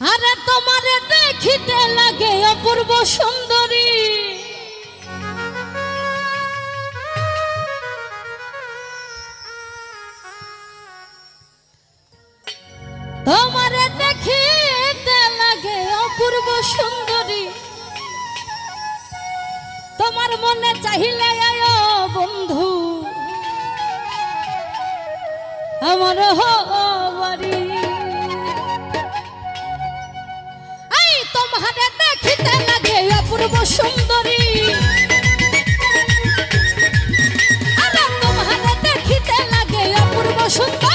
আরে তোমারে দেখিতে লাগে অপূর্ব সুন্দরী। তোমারে দেখিতে লাগে অপূর্ব সুন্দরী। তোমার মনে চাহিলে আয় বন্ধু। আমার হবারি সুন্দরী।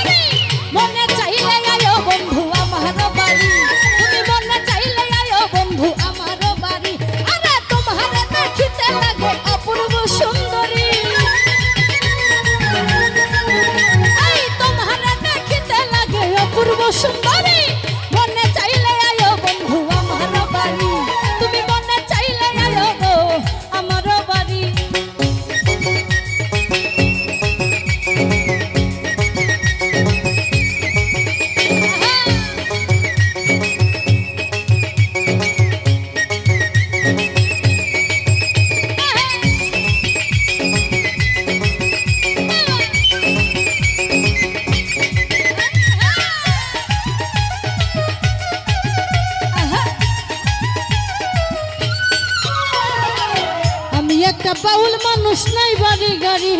বাউল মানুষ নাই বাড়ি গাড়ি।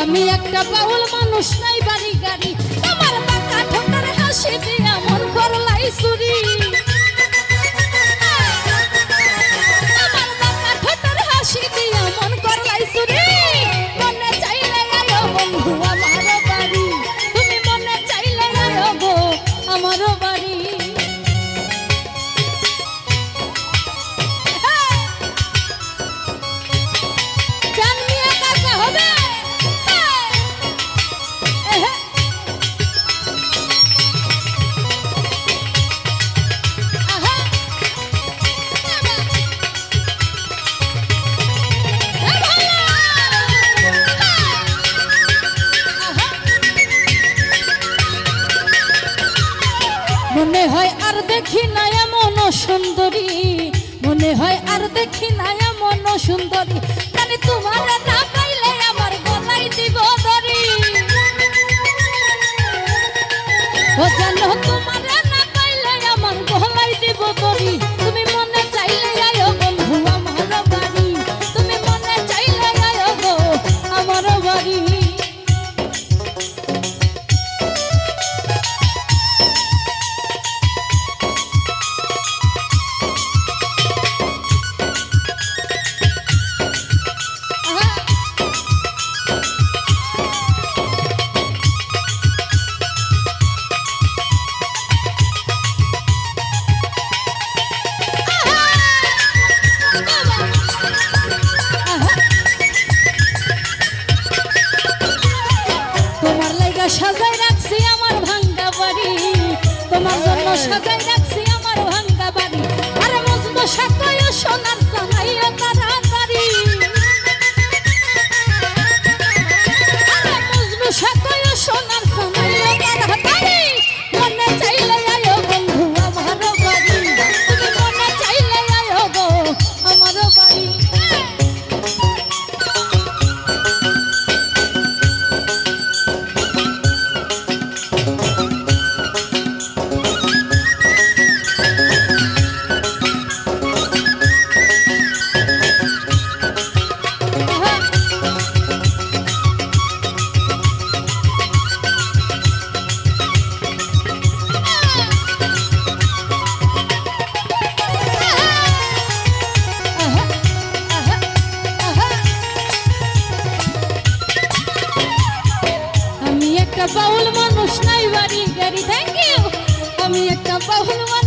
আমি একটা বাউল মানুষ নাই বাড়ি গাড়ি। আমার বাঁকা ঠোঁটার হাসি দিয়া মন করলাই চুরি। হয় আর দেখি না এমন সুন্দরী। মনে হয় আর দেখি না এমন সুন্দরী। তোমার না পাইলে আমার গলায় দিব সাজাই রাখছি একটা বাউল মানুষ নাই বাড়ি গাড়ি থ্যাংক ইউ আমি একটা বাউল মানুষ